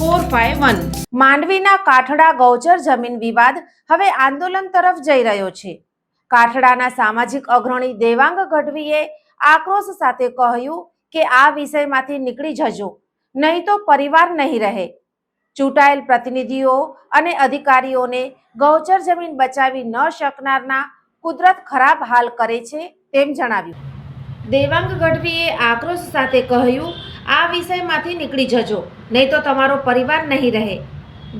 four five one. માંડવીના કાઠડા ગૌચર જમીન વિવાદ હવે આંદોલન તરફ જઈ રહ્યો છે. કાઠડાના સામાજિક અગ્રણી દેવાંગ ગઢવીએ આક્રોશ સાથે કહ્યું કે આ વિષયમાંથી નીકળી જજો, નહીં તો પરિવાર નહીં રહે. ચૂંટાયેલ પ્રતિનિધિઓ અને અધિકારીઓને ગૌચર જમીન બચાવી ન શકનારના કુદરત ખરાબ હાલ કરે છે તેમ જણાવ્યું. દેવાંગ ગઢવીએ આક્રોશ સાથે કહ્યું, આ વિષયમાંથી નીકળી જજો, નહીં તો તમારો પરિવાર નહીં રહે.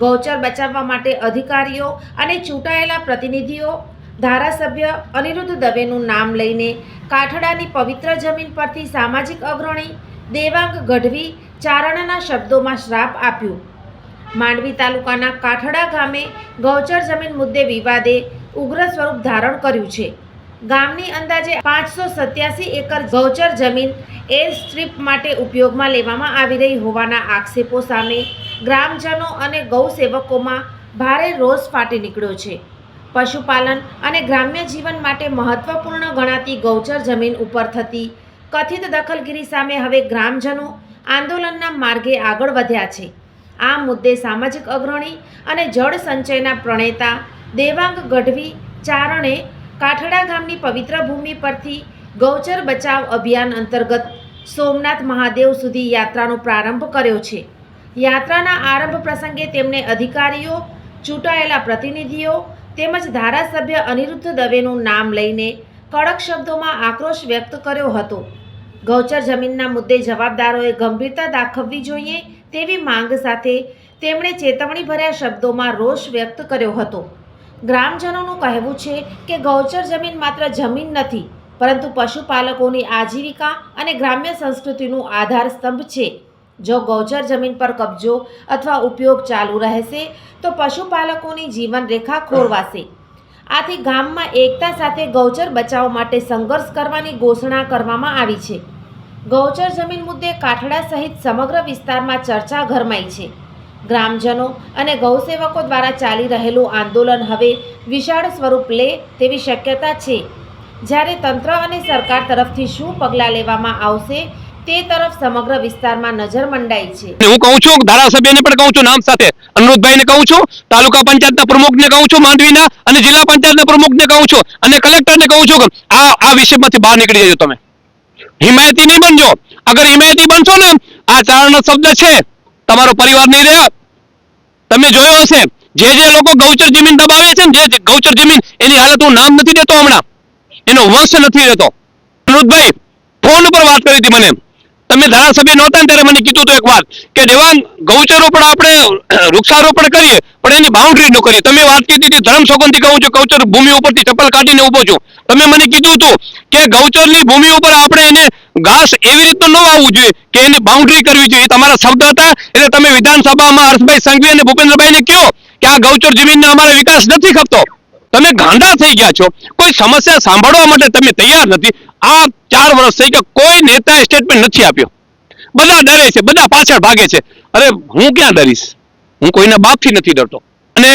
ગૌચર બચાવવા માટે અધિકારીઓ અને ચૂંટાયેલા પ્રતિનિધિઓ, ધારાસભ્ય અનિરુદ્ધ દવેનું નામ લઈને કાઠડાની પવિત્ર જમીન પરથી સામાજિક અગ્રણી દેવાંગ ગઢવી ચારણના શબ્દોમાં શ્રાપ આપ્યું. માંડવી તાલુકાના કાઠડા ગામે ગૌચર જમીન મુદ્દે વિવાદે ઉગ્ર સ્વરૂપ ધારણ કર્યું છે. ગામની અંદાજે પાંચસો સત્યાસી એકર ગૌચર જમીન એર સ્ટ્રીપ માટે ઉપયોગમાં લેવામાં આવી રહી હોવાના આક્ષેપો સામે ગ્રામજનો અને ગૌસેવકોમાં ભારે રોષ ફાટી નીકળ્યો છે. પશુપાલન અને ગ્રામ્ય જીવન માટે મહત્વપૂર્ણ ગણાતી ગૌચર જમીન ઉપર થતી કથિત દખલગીરી સામે હવે ગ્રામજનો આંદોલનના માર્ગે આગળ વધ્યા છે. આ મુદ્દે સામાજિક અગ્રણી અને જળ સંચયના પ્રણેતા દેવાંગ ગઢવી ચારણે કાઠડા ગામની પવિત્ર ભૂમિ પરથી ગૌચર બચાવ અભિયાન અંતર્ગત સોમનાથ મહાદેવ સુધી યાત્રાનો પ્રારંભ કર્યો છે. યાત્રાના આરંભ પ્રસંગે તેમણે અધિકારીઓ, ચૂંટાયેલા પ્રતિનિધિઓ તેમજ ધારાસભ્ય અનિરુદ્ધ દવેનું નામ લઈને કડક શબ્દોમાં આક્રોશ વ્યક્ત કર્યો હતો. ગૌચર જમીનના મુદ્દે જવાબદારોએ ગંભીરતા દાખવવી જોઈએ તેવી માંગ સાથે તેમણે ચેતવણીભર્યા શબ્દોમાં રોષ વ્યક્ત કર્યો હતો. ગ્રામજનોનું કહેવું છે કે ગૌચર જમીન માત્ર જમીન નથી, પરંતુ પશુપાલકોની આજીવિકા અને ગ્રામ્ય સંસ્કૃતિનું આધાર સ્તંભ છે. જો ગૌચર જમીન પર કબજો અથવા ઉપયોગ ચાલુ રહેશે, તો પશુપાલકોની જીવનરેખા ખોરવાશે. આથી ગામમાં એકતા સાથે ગૌચર બચાવ માટે સંઘર્ષ કરવાની ઘોષણા કરવામાં આવી છે. ગૌચર જમીન મુદ્દે કાઠડા સહિત સમગ્ર વિસ્તારમાં ચર્ચા ગરમાઈ છે. ગ્રામજનો અને ગૌસેવકો દ્વારા ચાલી રહેલું આંદોલન હવે વિશાળ સ્વરૂપ લે તેવી શક્યતા છે. જ્યારે તંત્ર અને સરકાર તરફથી શું પગલાં લેવામાં આવશે તે તરફ સમગ્ર વિસ્તારમાં નજર મંડાઈ છે. હું કહું છું ધારાસભ્યને પણ કહું છું નામ સાથે. અનિરુદ્ધભાઈને કહું છું, તાલુકા પંચાયતના પ્રમુખને કહું છું, માંડવીના અને જિલ્લા પંચાયતના પ્રમુખને કહું છું અને કલેક્ટરને કહું છું કે આ આ વિષયમાંથી બહાર નીકળી જજો તમે. હિમાયતી નહીં બનજો. અગર હિમાયતી બનશો ને, આ ચારણ શબ્દ છે, તમારો પરિવાર નહીં રહે તમે જોયો હશે. જે જે લોકો ગૌચર જમીન દબાવે છે ને, જે ગૌચર જમીન, એની હાલત હું નામ નથી દેતો હમણાં. એનો વંશ નથી રહેતો. અનિરુદ્ધભાઈ ફોન ઉપર વાત કરી હતી મને. તમે ધારાસભ્ય નહોતા ને ત્યારે મને કીધું હતું એક વાત કે દેવાંગ ગૌચરોપણ આપણે વૃક્ષારોપણ કરીએ, પણ એની બાઉન્ડ્રી ન કરીએ. તમે વાત કીધી હતી ધર્મ સોગંદથી કહું છું, ગૌચર ભૂમિ ઉપરથી ચપ્પલ કાઢીને ઊભો છું. તમે મને કીધું હતું કે ગૌચરની ભૂમિ ઉપર આપણે એને ઘાસ એવી રીતનું ન વાવવું જોઈએ કે એની બાઉન્ડ્રી કરવી જોઈએ. તમારા શબ્દ હતા. એટલે તમે વિધાનસભામાં હર્ષભાઈ સંઘવી અને ભૂપેન્દ્રભાઈને કહો કે આ ગૌચર જમીનનો અમારે વિકાસ નથી ખપતો તમે ગાંડા થઈ ગયા છો. કોઈ સમસ્યા સાંભળવા માટે તમે તૈયાર નથી. આ ચાર વર્ષ થઈ ગયા. કોઈ નેતાએ સ્ટેટમેન્ટ નથી આપ્યો. બધા ડરે છે. બધા પાછળ ભાગે છે. અરે હું ક્યાં ડરીશ? હું કોઈના બાપથી નથી ડરતો. અને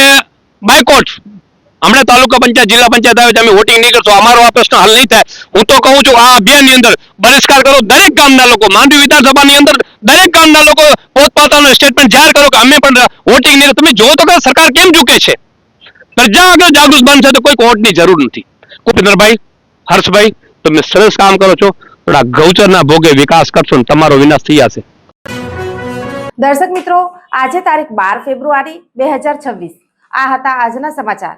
હમણાં તાલુકા પંચાયત, જિલ્લા પંચાયત આવે તમે વોટિંગ નહીં અમારો આ પ્રશ્ન હલ નહીં થાય. હું તો કહું છું, આ અભિયાનની અંદર બહિષ્કાર કરો દરેક ગામના લોકો. માંડવી વિધાનસભાની અંદર દરેક ગામના લોકો પોતપોતાનું સ્ટેટમેન્ટ જાહેર કરો કે અમે પણ વોટિંગ નહીં તમે જોવો તો કે સરકાર કેમ ઝૂકે છે? પ્રજા આગળ જાગૃત બનશે તો કોઈ કોર્ટની જરૂર નથી. કુપિન્દ્રભાઈ, હર્ષભાઈ, તમે સરસ કામ કરો છો. થોડા ગૌચરના ભોગે વિકાસ કરશો ને તમારો વિનાશ થઈ જશે. દર્શક મિત્રો, આજે તારીખ બાર ફેબ્રુઆરી બે હજાર છવ્વીસ. આ હતા આજના સમાચાર.